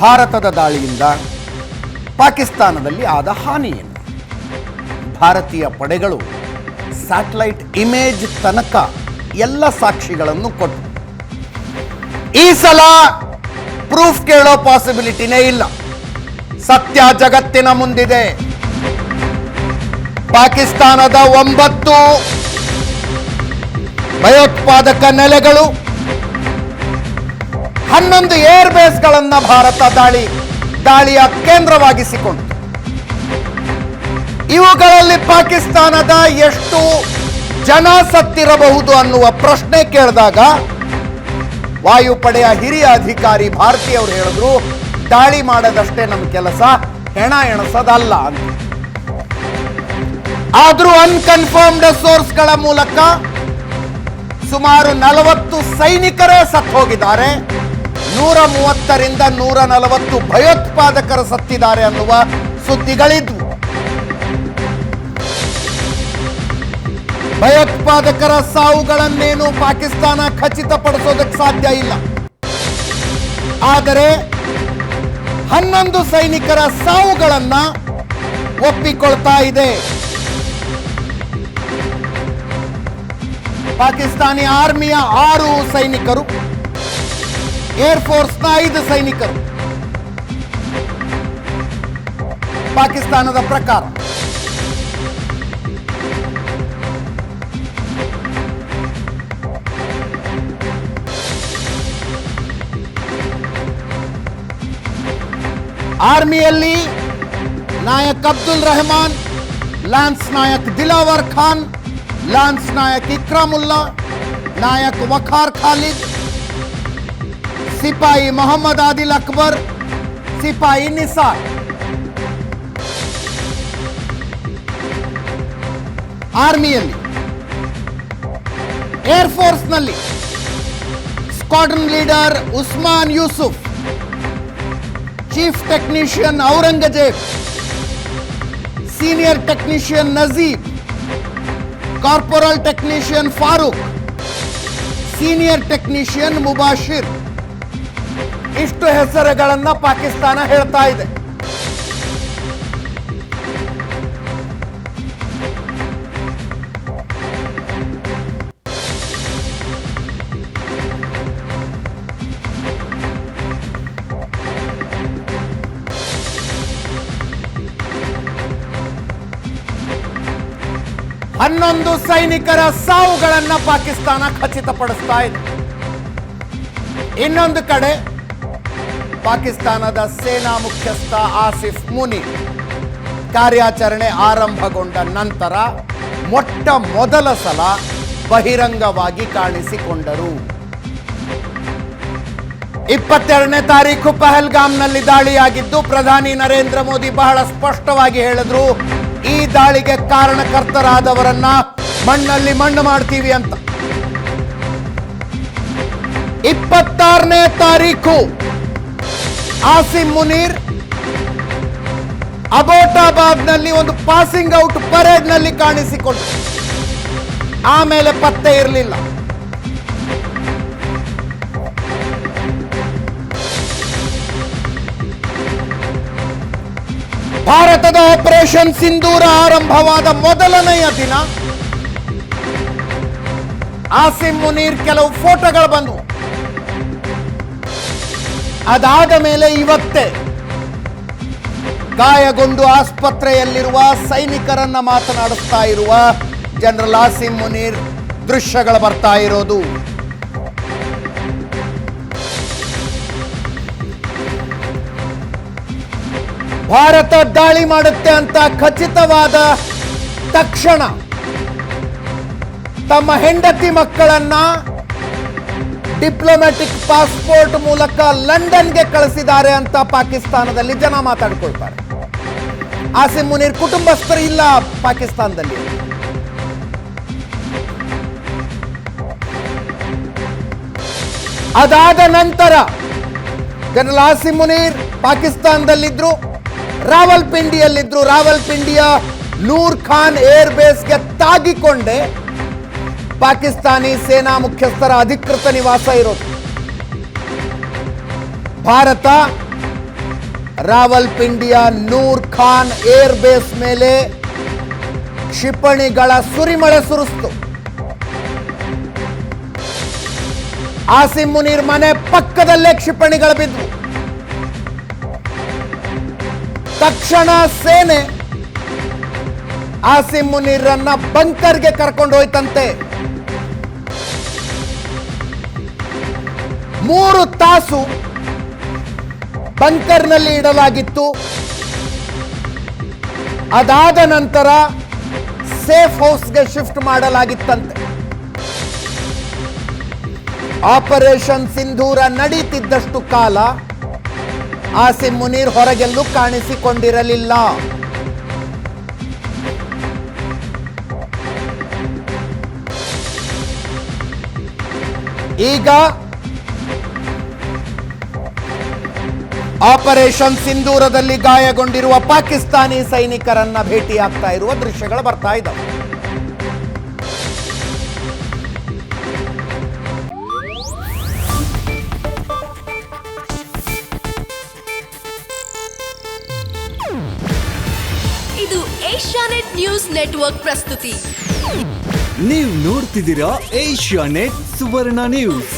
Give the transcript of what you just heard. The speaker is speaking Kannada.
ಭಾರತದ ದಾಳಿಯಿಂದ ಪಾಕಿಸ್ತಾನದಲ್ಲಿ ಆದ ಹಾನಿ ಭಾರತೀಯ ಪಡೆಗಳು ಸ್ಯಾಟಲೈಟ್ ಇಮೇಜ್ ತನಕ ಎಲ್ಲ ಸಾಕ್ಷಿಗಳನ್ನು ಕೊಟ್ಟು ಈ ಸಲ ಪ್ರೂಫ್ ಕೇಳೋ ಪಾಸಿಬಿಲಿಟಿನೇ ಇಲ್ಲ. ಸತ್ಯ ಜಗತ್ತಿನ ಮುಂದಿದೆ. ಪಾಕಿಸ್ತಾನದ ಒಂಬತ್ತು ಭಯೋತ್ಪಾದಕ ನೆಲೆಗಳು ಹನ್ನೊಂದು ಏರ್ ಬೇಸ್ಗಳನ್ನು ಭಾರತ ದಾಳಿ, ದಾಳಿಯ ಕೇಂದ್ರವಾಗಿಸಿಕೊಂಡಿತು ಇವುಗಳಲ್ಲಿ ಪಾಕಿಸ್ತಾನದ ಎಷ್ಟು ಜನ ಸತ್ತಿರಬಹುದು ಅನ್ನುವ ಪ್ರಶ್ನೆ ಕೇಳಿದಾಗ ವಾಯುಪಡೆಯ ಹಿರಿಯ ಅಧಿಕಾರಿ ಭಾರತೀಯವರು ಹೇಳಿದ್ರು, ದಾಳಿ ಮಾಡದಷ್ಟೇ ನಮ್ಮ ಕೆಲಸ, ಹೆಣ ಎಣಸದಲ್ಲ ಅಂತ. ಆದರೂ ಅನ್ಕನ್ಫರ್ಮ್ಡ್ ಸೋರ್ಸ್ಗಳ ಮೂಲಕ ಸುಮಾರು ನಲವತ್ತು ಸೈನಿಕರೇ ಸತ್ತು ಹೋಗಿದ್ದಾರೆ ನೂರ ಮೂವತ್ತರಿಂದ ನೂರ ನಲವತ್ತು ಭಯೋತ್ಪಾದಕರು ಸತ್ತಿದ್ದಾರೆ ಅನ್ನುವ ಸುದ್ದಿಗಳಿದ್ವು. ಭಯೋತ್ಪಾದಕರ ಸಾವುಗಳನ್ನೇನು ಪಾಕಿಸ್ತಾನ ಖಚಿತಪಡಿಸೋದಕ್ಕೆ ಸಾಧ್ಯ ಇಲ್ಲ. ಆದರೆ ಹನ್ನೊಂದು ಸೈನಿಕರ ಸಾವುಗಳನ್ನ ಒಪ್ಪಿಕೊಳ್ತಾ ಇದೆ. ಪಾಕಿಸ್ತಾನಿ ಆರ್ಮಿಯ ಆರು ಸೈನಿಕರು ಏರ್ ಫೋರ್ಸ್ನ ಐದು ಸೈನಿಕರು ಪಾಕಿಸ್ತಾನದ ಪ್ರಕಾರ ಆರ್ಮಿಯಲ್ಲಿ ನಾಯಕ್ ಅಬ್ದುಲ್ ರೆಹಮಾನ್ ಲಾನ್ಸ್ ನಾಯಕ್ ದಿಲಾವರ್ ಖಾನ್ ಲಾನ್ಸ್ ನಾಯಕ್ ಇಕ್ರಾಮುಲ್ಲಾ ನಾಯಕ್ ವಖಾರ್ ಖಾಲಿದ್ ಸಿಪಾಯಿ ಮೊಹಮ್ಮದ್ ಆದಿಲ್ ಅಕ್ಬರ್ ಸಿಪಾಯಿ Nisar ಆರ್ಮಿಯಲ್ಲಿ air ಫೋರ್ಸ್ನಲ್ಲಿ squadron leader Usman Yusuf chief technician Aurangzeb senior technician Najeeb corporal technician Farooq senior technician Mubashir ಇಷ್ಟು ಹೆಸರುಗಳನ್ನ ಪಾಕಿಸ್ತಾನ ಹೇಳ್ತಾ ಇದೆ. ಹನ್ನೊಂದು ಸೈನಿಕರ ಸಾವುಗಳನ್ನ ಪಾಕಿಸ್ತಾನ ಖಚಿತಪಡಿಸ್ತಾ ಇದೆ. ಇನ್ನೊಂದು ಕಡೆ ಪಾಕಿಸ್ತಾನದ ಸೇನಾ ಮುಖ್ಯಸ್ಥ ಆಸಿಫ್ ಮುನಿ. ಕಾರ್ಯಾಚರಣೆ ಆರಂಭಗೊಂಡ ನಂತರ ಮೊಟ್ಟ ಮೊದಲ ಸಲ ಬಹಿರಂಗವಾಗಿ ಕಾಣಿಸಿಕೊಂಡರು. ಇಪ್ಪತ್ತೆರಡನೇ ತಾರೀಕು ಪಹಲ್ಗಾಮ್ನಲ್ಲಿ ದಾಳಿಯಾಗಿದ್ದು ಪ್ರಧಾನಿ ನರೇಂದ್ರ ಮೋದಿ ಬಹಳ ಸ್ಪಷ್ಟವಾಗಿ ಹೇಳಿದ್ರು, ಈ ದಾಳಿಗೆ ಕಾರಣಕರ್ತರಾದವರನ್ನ ಮಣ್ಣಲ್ಲಿ ಮಣ್ಣು ಮಾಡ್ತೀವಿ ಅಂತ. ಇಪ್ಪತ್ತಾರನೇ ತಾರೀಕು ಆಸಿಮ್ ಮುನೀರ್ ಅಬೋಟಾಬಾದ್ನಲ್ಲಿ ಒಂದು ಪಾಸಿಂಗ್ ಔಟ್ ಪರೇಡ್ನಲ್ಲಿ ನಲ್ಲಿ ಕಾಣಿಸಿಕೊಂಡು. ಆಮೇಲೆ ಪತ್ತೆ ಇರಲಿಲ್ಲ. ಭಾರತದ ಆಪರೇಷನ್ ಸಿಂಧೂರ ಆರಂಭವಾದ ಮೊದಲನೆಯ ದಿನ. ಆಸಿಮ್ ಮುನೀರ್ ಕೆಲವು ಫೋಟೋಗಳು ಬಂದವು. ಅದಾದ ಮೇಲೆ ಇವತ್ತೇ ಗಾಯಗೊಂಡು ಆಸ್ಪತ್ರೆಯಲ್ಲಿರುವ ಸೈನಿಕರನ್ನ ಮಾತನಾಡಿಸ್ತಾ ಇರುವ ಜನರಲ್ ಆಸಿಂ ಮುನೀರ್ ದೃಶ್ಯಗಳು ಬರ್ತಾ ಇರೋದು. ಭಾರತ ದಾಳಿ ಮಾಡುತ್ತೆ ಅಂತ ಖಚಿತವಾದ ತಕ್ಷಣ ತಮ್ಮ ಹೆಂಡತಿ ಮಕ್ಕಳನ್ನ ಡಿಪ್ಲೊಮ್ಯಾಟಿಕ್ ಪಾಸ್ಪೋರ್ಟ್ ಮೂಲಕ ಲಂಡನ್ಗೆ ಕಳಿಸಿದ್ದಾರೆ ಅಂತ ಪಾಕಿಸ್ತಾನದಲ್ಲಿ ಜನ ಮಾತಾಡ್ಕೊಳ್ತಾರೆ. ಆಸಿಮ್ ಮುನೀರ್ ಕುಟುಂಬಸ್ಥರು ಇಲ್ಲ ಪಾಕಿಸ್ತಾನದಲ್ಲಿ. ಅದಾದ ನಂತರ ಜನರಲ್ ಆಸಿಮ್ ಮುನೀರ್ ಪಾಕಿಸ್ತಾನದಲ್ಲಿದ್ರು, ರಾವಲ್ಪಿಂಡಿಯಲ್ಲಿದ್ರು. ರಾವಲ್ಪಿಂಡಿಯ ನೂರ್ ಖಾನ್ ಏರ್ ಬೇಸ್ಗೆ ತಾಗಿಕೊಂಡೆ. ಪಾಕಿಸ್ತಾನಿ ಸೇನಾ ಮುಖ್ಯಸ್ಥರ ಅಧಿಕೃತ ನಿವಾಸ ಇರೋದು. ಭಾರತ, ರಾವಲ್ಪಿಂಡಿಯ ನೂರ್ ಖಾನ್ ಏರ್ ಬೇಸ್ ಮೇಲೆ ಕ್ಷಿಪಣಿಗಳ ಸುರಿಮಳೆ ಸುರಿಸ್ತು. ಆಸಿಮ್ ಮುನೀರ್ ಮನೆ ಪಕ್ಕದಲ್ಲೇ ಕ್ಷಿಪಣಿಗಳು ಬಿದ್ವು. ತಕ್ಷಣ ಸೇನೆ ಆಸಿಮ್ ಮುನೀರನ್ನ ಬಂಕರ್ಗೆ ಕರ್ಕೊಂಡು ಹೋಯ್ತಂತೆ ಮೂರು ತಾಸು ಬಂಕರ್ನಲ್ಲಿ ಇಡಲಾಗಿತ್ತು. ಅದಾದ ನಂತರ ಸೇಫ್ ಹೌಸ್ಗೆ ಶಿಫ್ಟ್ ಮಾಡಲಾಗಿತ್ತಂತೆ. ಆಪರೇಷನ್ ಸಿಂಧೂರ ನಡೀತಿದ್ದಷ್ಟು ಕಾಲ ಆಸಿಮ್ ಮುನೀರ್ ಹೊರಗೆಲ್ಲೂ ಕಾಣಿಸಿಕೊಂಡಿರಲಿಲ್ಲ. ಈಗ ಆಪರೇಷನ್ ಸಿಂಧೂರದಲ್ಲಿ ಗಾಯಗೊಂಡಿರುವ ಪಾಕಿಸ್ತಾನಿ ಸೈನಿಕರನ್ನ ಭೇಟಿಯಾಗ್ತಾ ಇರುವ ದೃಶ್ಯಗಳು ಬರ್ತಾ ಇದ್ದಾವೆ ಇದು ಏಷ್ಯಾನೆಟ್ ನ್ಯೂಸ್ ನೆಟ್ವರ್ಕ್ ಪ್ರಸ್ತುತಿ. ನೀವು ನೋಡ್ತಿದ್ದೀರಾ ಏಷ್ಯಾ ನೆಟ್ ಸುವರ್ಣ ನ್ಯೂಸ್.